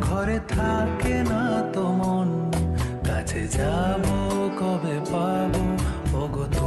ঘরে থাকে না তো মন। কাছে যাব কবে পাবো? ওগো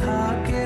থাকে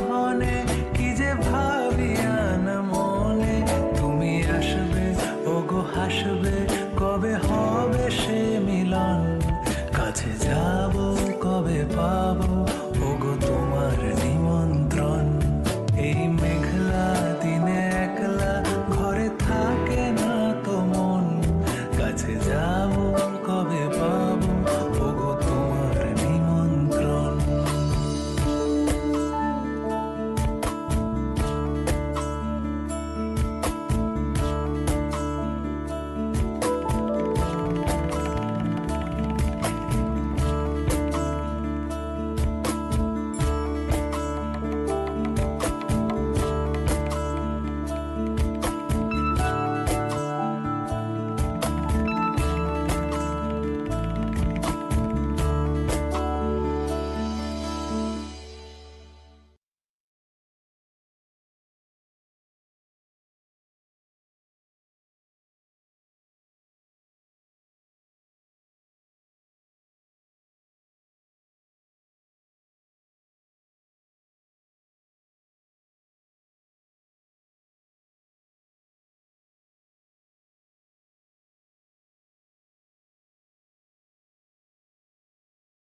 হাসবে কবে হবে সে মিলন? কাছে যাব